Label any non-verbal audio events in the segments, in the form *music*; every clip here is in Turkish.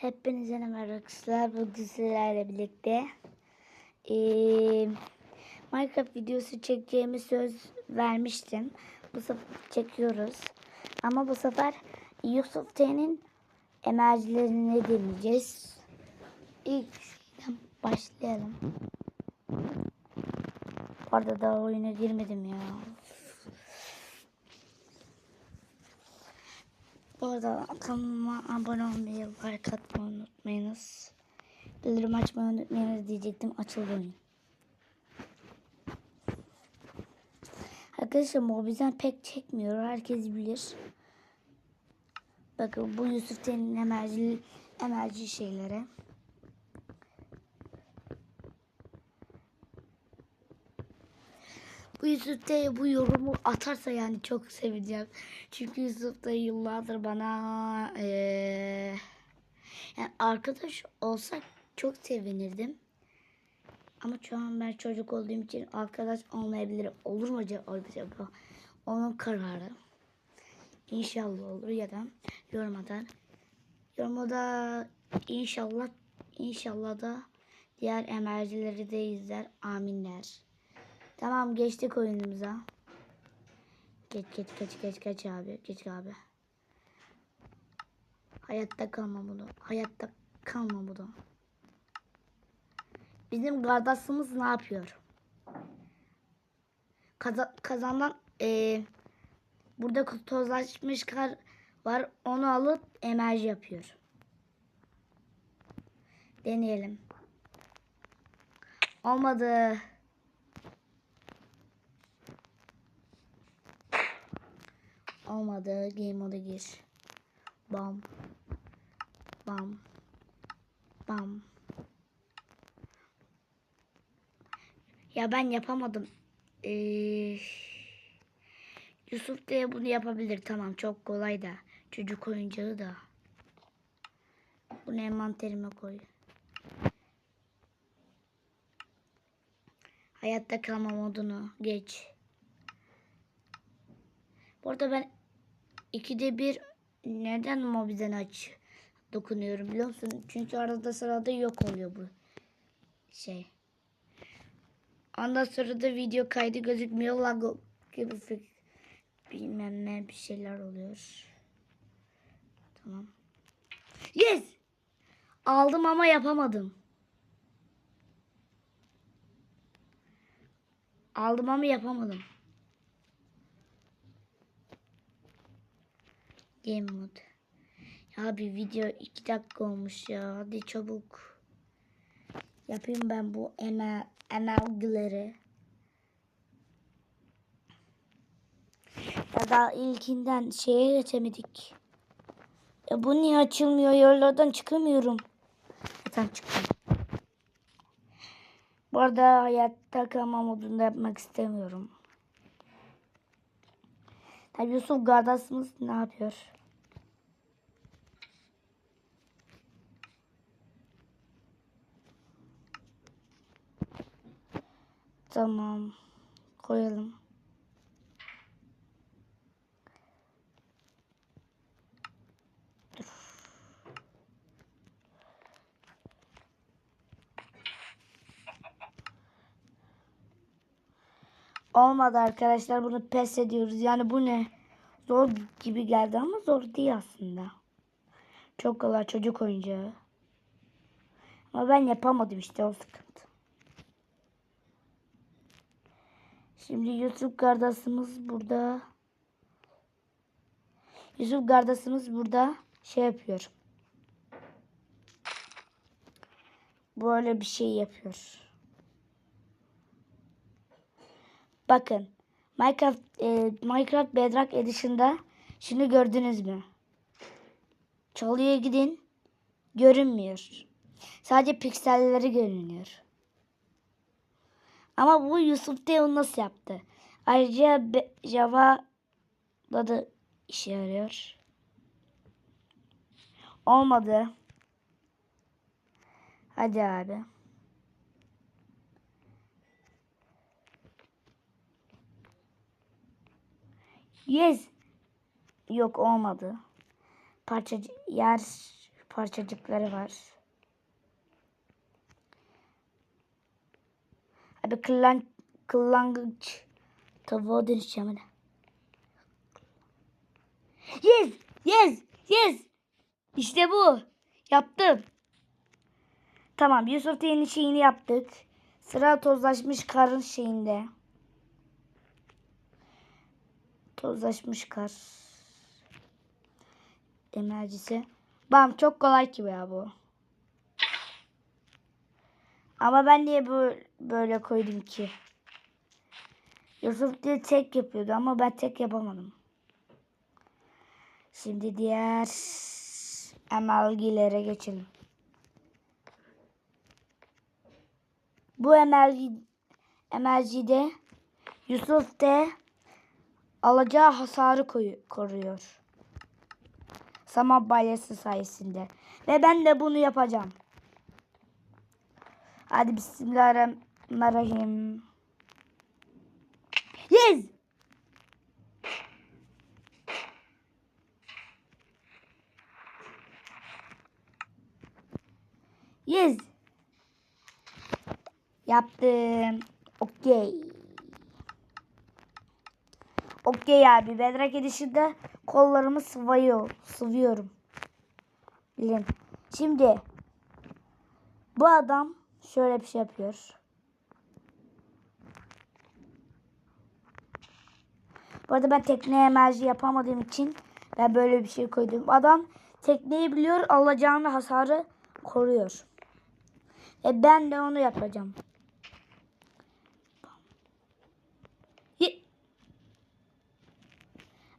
Hepinize merhaba arkadaşlar. Bugün sizlerle birlikte eee, Minecraft videosu çekeceğimi söz vermiştim. Bu sefer çekiyoruz. Ama bu sefer Yusuf T'nin emercilerini deneyeceğiz. İlk şuradan başlayalım. Bu arada daha oyuna girmedim ya. Bu arada kanalıma abone olmayı, like atmayı unutmayınız. Bildirim açmayı unutmayınız diyecektim. Açıldı oyun. Arkadaşlar Mobizen pek çekmiyor. Herkes bilir. Bakın bu Yusuf Ten'in emerci, emerci şeyleri. Bu Yusuf bu yorumu atarsa yani çok seveceğim. Çünkü Yusuf da yıllardır bana eee, yani arkadaş olsak çok sevinirdim. Ama şu an ben çocuk olduğum için arkadaş olmayabilir. Olur mu acaba? Onun kararı. İnşallah olur ya da yorum atar. İnşallah inşallah da diğer emercileri de izler. Aminler. Tamam geçtik oyunumuza. Geç geç geç geç geç abi. Geç abi. Hayatta kalma bunu. Hayatta kalma bunu. Bizim kardeşimiz ne yapıyor? Kaza kazandan eee, burada tozlaşmış kar var. Onu alıp enerji yapıyor. Deneyelim. Olmadı. Olmadı. Game moda gir. Bam. Bam. Bam. Ya ben yapamadım. Ee, Yusuf de bunu yapabilir. Tamam çok kolay da. Çocuk oyuncağı da. Bunu envanterime koy. Hayatta kalma modunu geç. Bu ben ikide bir neden mobilden aç dokunuyorum biliyor musun? Çünkü arada sırada yok oluyor bu şey. Ondan sonra da video kaydı gözükmüyor. Lag gibi bilmem ne bir şeyler oluyor. Tamam. Yes! Aldım ama yapamadım. Aldım ama yapamadım. Game mode. Ya bir video iki dakika olmuş ya. Hadi çabuk. Yapayım ben bu emel, emelgileri. Ya da ilkinden şeye geçemedik. Ya bu niye açılmıyor? Yerlerden çıkamıyorum. Ya tamam çıktım. Bu arada hayatta kalma modunda yapmak istemiyorum. Tabii Yusuf kardeşimiz ne yapıyor? Tamam. Koyalım. Olmadı arkadaşlar. Bunu pes ediyoruz. Yani bu ne? Zor gibi geldi ama zor değil aslında. Çok kolay çocuk oyuncağı. Ama ben yapamadım işte o sıkıntı. Şimdi Yusuf kardeşimiz burada. Yusuf kardeşimiz burada şey yapıyor. Böyle bir şey yapıyor. Bakın. Minecraft e, Minecraft Bedrock Edition'da şunu gördünüz mü? Çalıya gidin. Görünmüyor. Sadece pikselleri görünüyor. Ama bu Yusuf Teo nasıl yaptı? Ayrıca Java'da da işe yarıyor. Olmadı. Hadi abi. Yes. Yok olmadı. Parça yer parçacıkları var. Abi kıllan, kıllangıç tavuğa dönüşeceğim hadi. Yes! Yes! Yes! İşte bu. Yaptım. Tamam Yusuf yeni şeyini yaptık. Sıra tozlaşmış karın şeyinde. Tozlaşmış kar. Emercisi. Bam çok kolay ki ya bu. Ama ben niye böyle koydum ki? Yusuf diye tek yapıyordu ama ben tek yapamadım. Şimdi diğer emelgilere geçelim. Bu emelgi emelgide Yusuf de alacağı hasarı koyu- koruyor. Saman balyası sayesinde. Ve ben de bunu yapacağım. Hadi bismillahirrahmanirrahim. Yes! Yes! Yaptım. Okey. Okey abi. Bedrak edişinde kollarımı sıvıyor, sıvıyorum. Bilin. Şimdi bu adam şöyle bir şey yapıyor. Bu arada ben tekneye enerji yapamadığım için ben böyle bir şey koydum. Adam tekneyi biliyor, alacağını hasarı koruyor. E ben de onu yapacağım.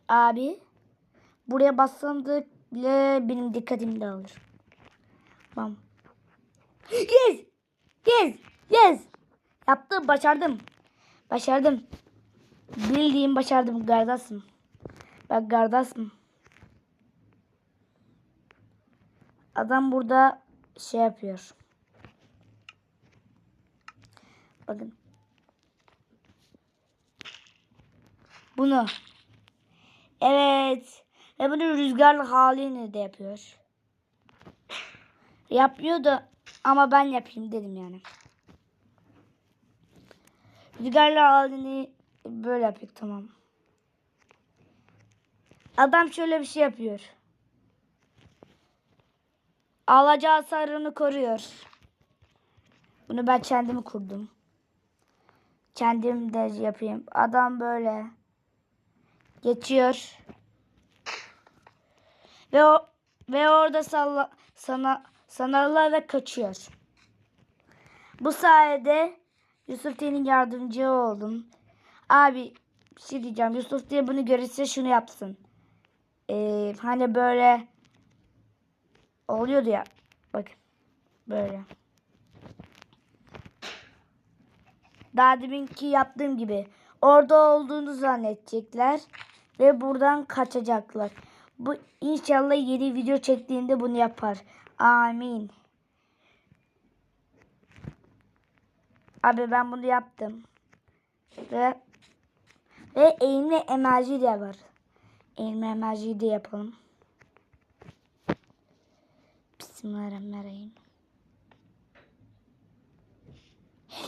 Abi buraya bassandık bile benim dikkatimi de alır. Bam. Yes! Yes! Yes! Yaptım, başardım. Başardım. Bildiğim başardım gardasım. Bak gardasım. Adam burada şey yapıyor. Bakın. Bunu. Evet. Ve bunu rüzgarlı halini de yapıyor. Yapmıyordu ama ben yapayım dedim yani. Rüzgarlı halini böyle yapıyor tamam. Adam şöyle bir şey yapıyor. Alacağı sarını koruyor. Bunu ben kendimi kurdum. Kendim de yapayım. Adam böyle geçiyor. Ve o ve orada salla, sana sanarlar ve kaçıyor. Bu sayede Yusuf T'nin yardımcı oldum. Abi bir şey diyeceğim. Yusuf diye bunu görürse şunu yapsın. Ee, hani böyle oluyordu ya. Bakın. Böyle. Daha deminki yaptığım gibi. Orada olduğunu zannedecekler. Ve buradan kaçacaklar. Bu inşallah yeni video çektiğinde bunu yapar. Amin. Abi ben bunu yaptım. Ve ve eğimli emoji de var. Eğimli emoji de yapalım. Bismillahirrahmanirrahim.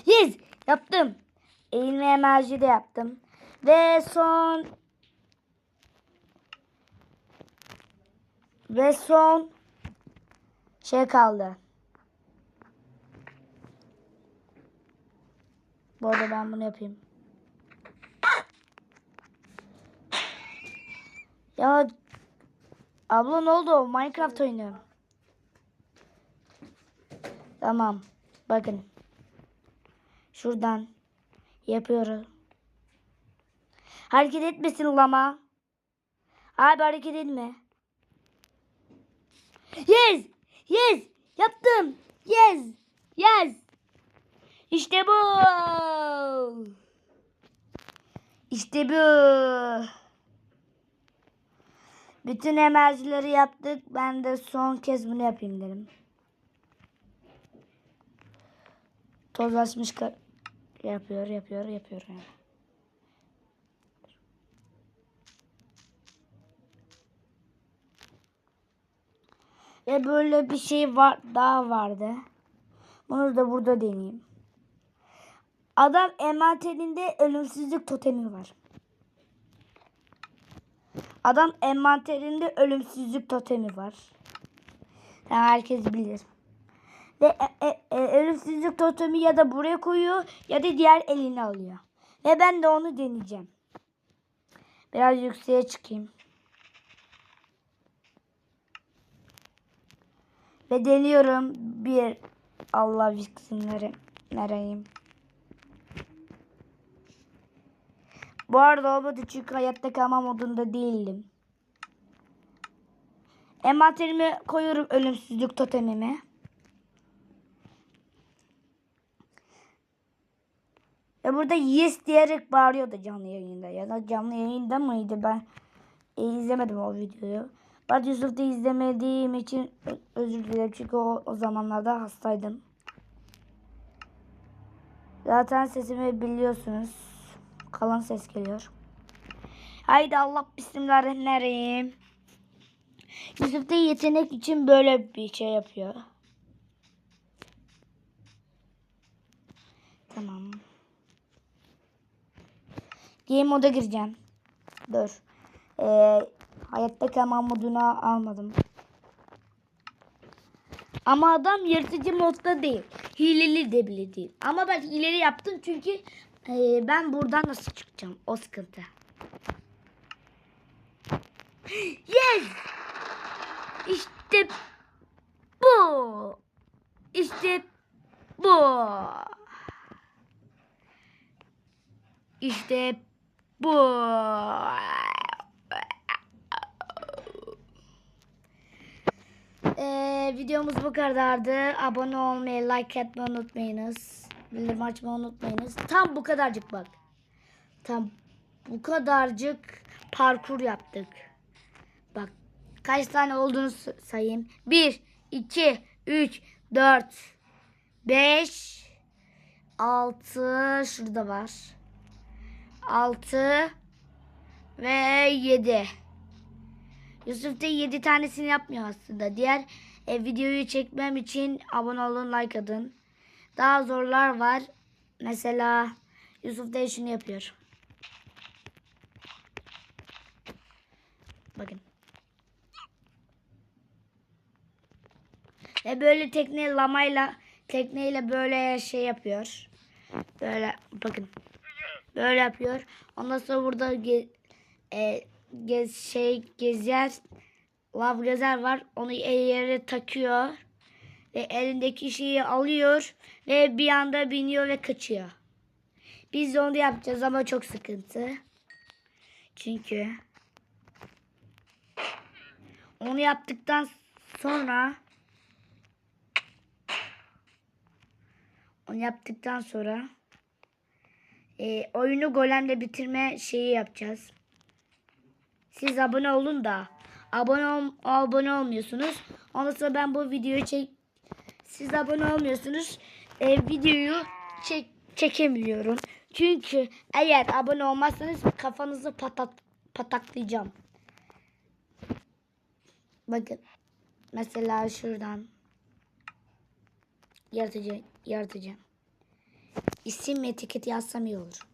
Yes! Yaptım. Eğilme emoji de yaptım. Ve son ve son şey kaldı. Bu arada ben bunu yapayım. Ya abla ne oldu? Minecraft oynuyorum. Tamam. Bakın. Şuradan yapıyorum. Hareket etmesin lama. Abi hareket etme. Yes! Yes! Yaptım. Yes! Yes! İşte bu. İşte bu. Bütün enerjileri yaptık. Ben de son kez bunu yapayım dedim. Tozlaşmış ka- yapıyor, yapıyor, yapıyor Ve böyle bir şey var daha vardı. Bunu da burada deneyeyim. Adam envanterinde ölümsüzlük totemi var. Adam envanterinde ölümsüzlük totemi var. Yani herkes bilir. Ve e, e, e, ölümsüzlük totemi ya da buraya koyuyor ya da diğer eline alıyor. Ve ben de onu deneyeceğim. Biraz yükseğe çıkayım. Ve deniyorum bir Allah bilsin nereyim. Bu arada olmadı çünkü hayatta kalma modunda değildim. Envanterimi koyuyorum ölümsüzlük totemimi. Ve burada yes diyerek bağırıyordu canlı yayında. Ya da canlı yayında mıydı ben e, izlemedim o videoyu. Ben Yusuf'ta izlemediğim için özür dilerim çünkü o, o zamanlarda hastaydım. Zaten sesimi biliyorsunuz. Kalan ses geliyor. Haydi Allah bismillahirrahmanirrahim. Yusuf yetenek için böyle bir şey yapıyor. Tamam. Game moda gireceğim. Dur. Ee, hayatta kalma moduna almadım. Ama adam yırtıcı modda değil. Hileli de bile değil. Ama ben hileli yaptım çünkü e, ben buradan nasıl çıkacağım? O sıkıntı. *gasps* Yes! İşte bu. İşte bu. İşte bu. Ee, videomuz bu kadardı. Abone olmayı, like etmeyi unutmayınız. Bildirim açmayı unutmayınız. Tam bu kadarcık bak. Tam bu kadarcık parkur yaptık. Bak kaç tane olduğunu sayayım. 1, 2, 3, 4, 5, 6 şurada var. 6 ve 7. Yusuf da 7 tanesini yapmıyor aslında. Diğer e, videoyu çekmem için abone olun, like atın. Daha zorlar var. Mesela Yusuf da şunu yapıyor. Bakın. Ve böyle tekne lamayla tekneyle böyle şey yapıyor. Böyle bakın. Böyle yapıyor. Ondan sonra burada e, gez, şey gezer lav gezer var. Onu yere takıyor. Ve elindeki şeyi alıyor. Ve bir anda biniyor ve kaçıyor. Biz de onu yapacağız ama çok sıkıntı. Çünkü onu yaptıktan sonra onu yaptıktan sonra e, oyunu golemle bitirme şeyi yapacağız. Siz abone olun da abone ol, abone olmuyorsunuz. Ondan sonra ben bu videoyu çek siz abone olmuyorsunuz. E, videoyu çek çekemiyorum. Çünkü eğer abone olmazsanız kafanızı patat pataklayacağım. Bakın. Mesela şuradan yaratıcı yaratıcı. İsim ve etiket yazsam iyi olur.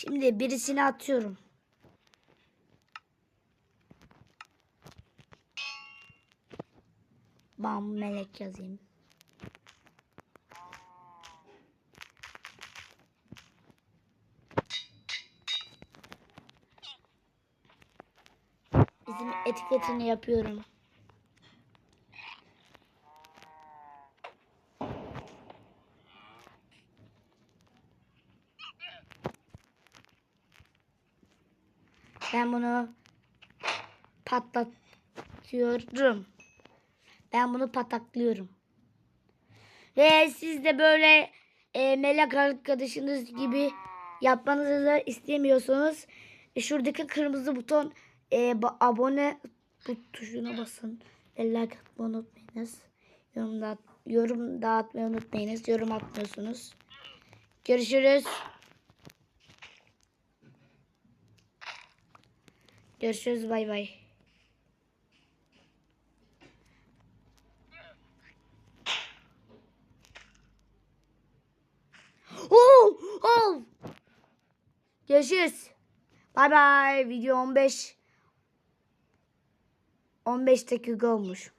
Şimdi birisini atıyorum. Bam melek yazayım. Bizim etiketini yapıyorum. Ben bunu patlatıyorum. Ben bunu pataklıyorum. Ve siz de böyle e, melek arkadaşınız gibi yapmanızı da istemiyorsanız e, şuradaki kırmızı buton e, abone bu tuşuna basın. Ve like atmayı unutmayınız. Yorum, da, yorum dağıtmayı unutmayınız. Yorum atmıyorsunuz. Görüşürüz. Görüşürüz bay bay. Oh, oh. Görüşürüz. Bay bay. Video 15 15 dakika olmuş.